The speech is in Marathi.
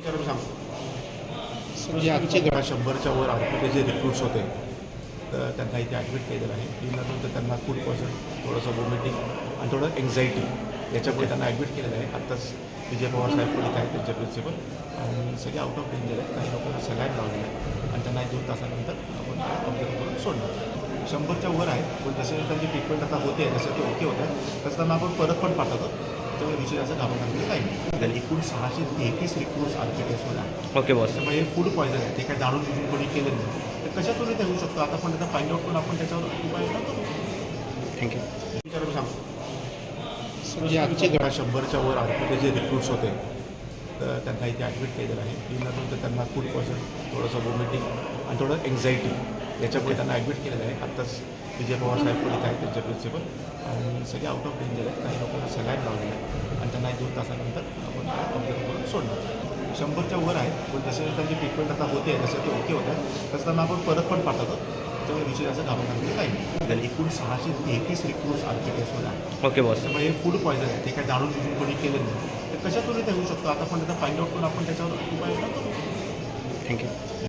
सांगतो म्हणजे आजची घटना शंभरच्या वर आरपीचे जे रिक्रूट्स होते तर त्यांना इथे ॲडमिट केलेलं आहे. दिल्यानंतर त्यांना फूड पॉयझन थोडंसं वॉमिटिंग आणि थोडं एन्झायटी याच्यामुळे त्यांना ॲडमिट केलेलं आहे. आत्ताच विजय पवार साहेब इथे आहेत त्यांचे प्रिन्सिपल आणि सगळे आउट ऑफ डेंजर आहेत. काही लोकांना सलाईन लावलेलं आहे. आणि त्यांना एक दोन तासानंतर आपण ऑब्झर्व करून सोडणार शंभरच्या वर आहे पण जसे त्यांची ट्रीटमेंट आता होते जसं ते ओके होत आहे तसं त्यांना आपण परत पण पाठवतो. असं घाबरण्याचं काही नाही. तर एकूण सहाशे तेहतीस रिक्रूट्स आर पी टेस्टमध्ये आहे ओके बॉस त्याच्यामुळे हे फूड पॉयझन आहे. ते काय जाणून बुजून कोणी केलं नाही. तर कशातून ते होऊ शकतं? आता पण त्याचा फाइंड आउट करून आपण त्याच्यावर उपाययोजना करू थँक्यू विचारून सांगतो. म्हणजे आजची घटना शंभरच्या वर आरपीचे जे रिक्रूट्स होते तर त्यांना इथे ॲडमिट केलेलं आहे. दिल्यानंतर त्यांना फूड पॉयझन थोडंसं वॉमिटिंग आणि थोडं एन्झायटी याच्यामुळे त्यांना ॲडमिट केलेलं आहे. आत्ताच विजय पवार साहेब पण इथे आहेत त्यांचे प्रिन्सिपल आणि सगळे आउट ऑफ डेंजर आहेत. काही लोकांना सलाईन लावलेलं आहे आणि त्यांना एक दोन तासानंतर आपण ऑब्झर्व करून सोडणार. शंभरच्या वर आहे पण जसे त्यांची ट्रीटमेंट आता होते जसं ते ओके होत. आहे तसं त्यांना आपण परत पण पाठवतो. त्याच्यामुळे विषय असं घाबरण्याचं काही नाही. एकूण सहाशे तेहतीस रिक्रूट्स आर पी टेस्टमध्ये आहे. ओके बॉस त्याच्यामुळे हे फूड पॉयझन आहे. ते काय जाणून बुजून कोणी केलं नाही. तर कशातून ते होऊ शकतं? आता पण त्याचा फाइंड आउट करून आपण त्याच्यावर उपाययोजना करू थँक्यू